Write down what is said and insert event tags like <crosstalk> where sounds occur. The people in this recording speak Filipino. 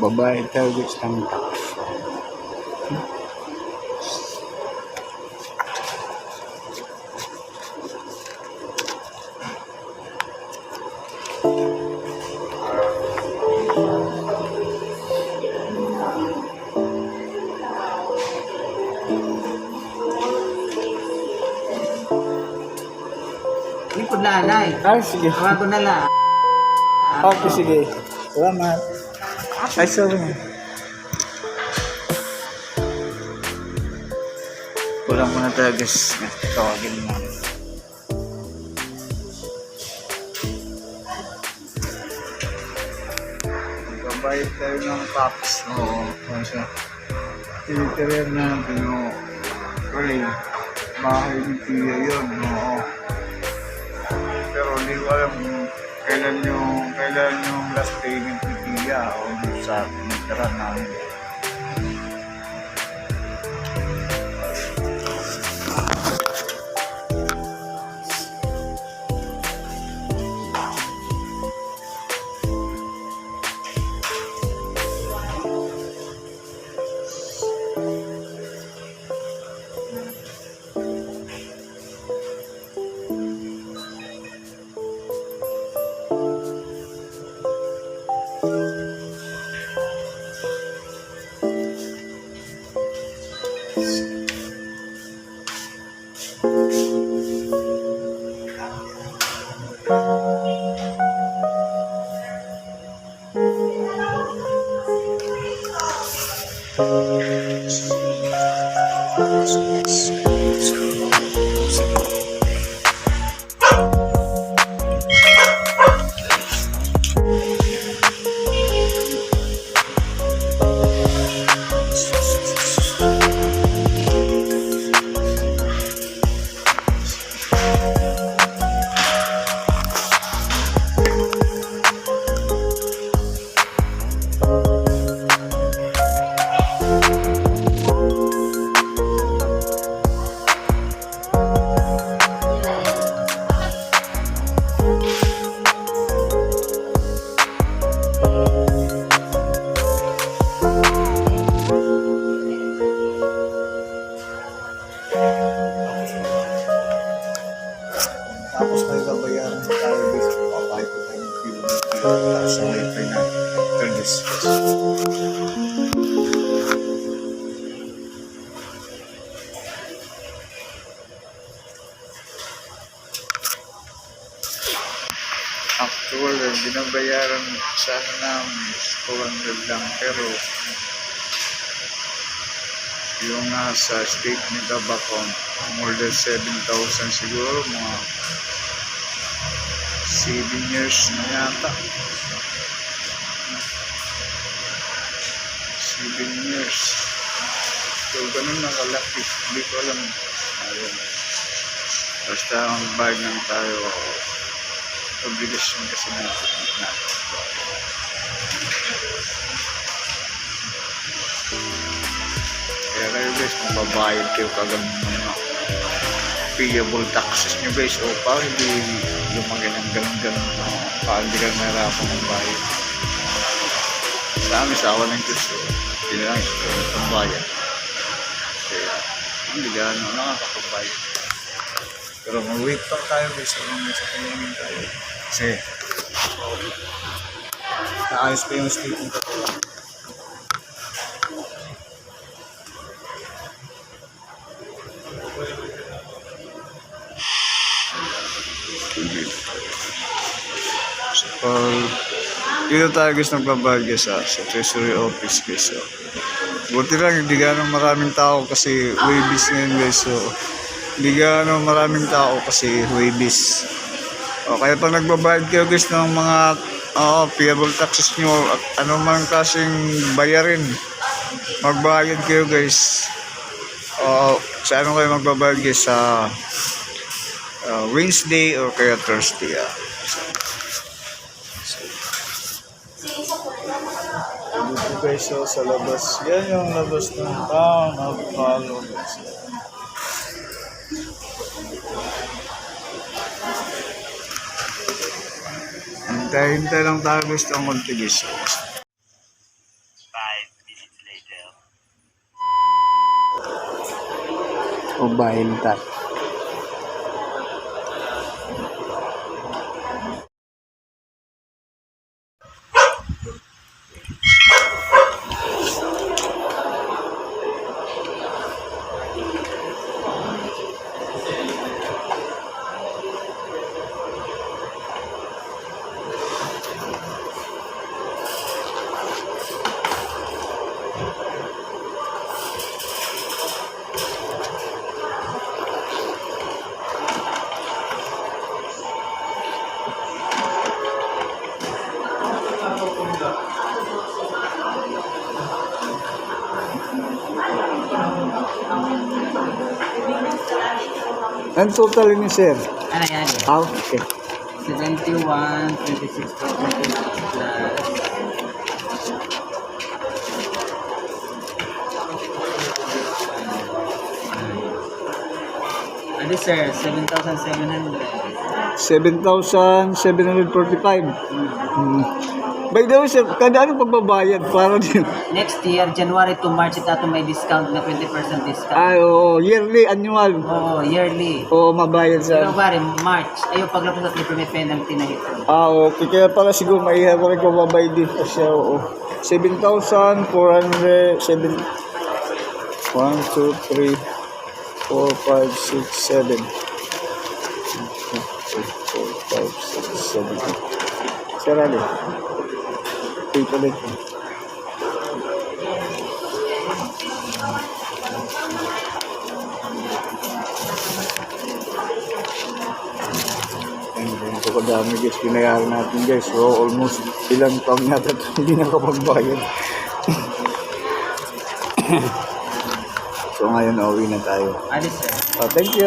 Babae tayo guys ng tax. Hindi ko na alay. Ay, sige. Hawa ko na lang. Okay, sige. Salamat. Ay, sorry. Kulang muna tayo guys. Tawagin mo. Magbabayad tayo ng tax. Oo. Kaya siya. Tinitirir na natin yung Uy, bahay ni Tia yun. Oo. Pero hindi ko alam kailan yung, kailan yung last payment ni Tia o sa natira namin. Tapos may babayaran tayo guys. Papayag ko tayo ng kilo ng kilo. Tapos sa wifi na. Turns. Actual, eh, binabayaran sana namin 400 lang pero yung nasa statement of account more than 7,000 siguro mga 7 years na yata. 7 years. So ganun nakalaki. Hindi ko alam. Ayun. basta ang bayad lang tayo obligasyon kasi natin natin guys, mababayad kayo kagad mga payable taxes nyo guys o pa hindi lumaki ng ganun-ganun na pa hindi ka nahirapan ng bayad. Sa amin, sa awa ng Diyos, eh, hindi na lang ito ang bayad. Kaya, hindi gano'n nakakapagbayad. Pero mag-wait pa tayo guys, hanggang nasa kailangan tayo. Kasi, naayos pa yung statement ko pag dito tayo guys nagbabayad guys sa, sa treasury office guys. So, buti lang hindi ganong maraming tao kasi waybis ngayon guys. So, hindi ganong maraming tao kasi waybis. O, kaya pag nagbabayad kayo guys ng mga uh, payable taxes nyo at anumang klaseng bayarin, magbayad kayo guys. O, sa ano kayo magbabayad guys sa uh, Wednesday or kaya Thursday. Ah. presyo sa labas. Yan yung labas ng town of Palunas. Hintay-hintay lang tayo guys ng Montigiso. O ba? Ang total ni sir? Ano yan? Ah, okay. 71, 26, 26 plus. Ano sir, 7,700. 7,745. Hmm. By the way, sir, kada ano pagbabayad para din? Next year, January to March, ito may discount na 20% discount. Ay, oo, yearly, annual. Oo, yearly. Oo, mabayad Pero sa... pare, March, ayaw paglapos at may penalty na ito. Ah, okay. Kaya pala siguro mahirap ko rin kababayad din pa siya, oo. 7,400, 7... 1, 2, 3, 4, 5, 6, 7. 4, 5, 6, 7. Sir, ano? Dito. Ayun, ganito kadami guys, binayaran natin guys. So, almost ilang taon na ito hindi nakapagbayad. <coughs> so, ngayon, uwi na tayo. Ano sir? So, thank you.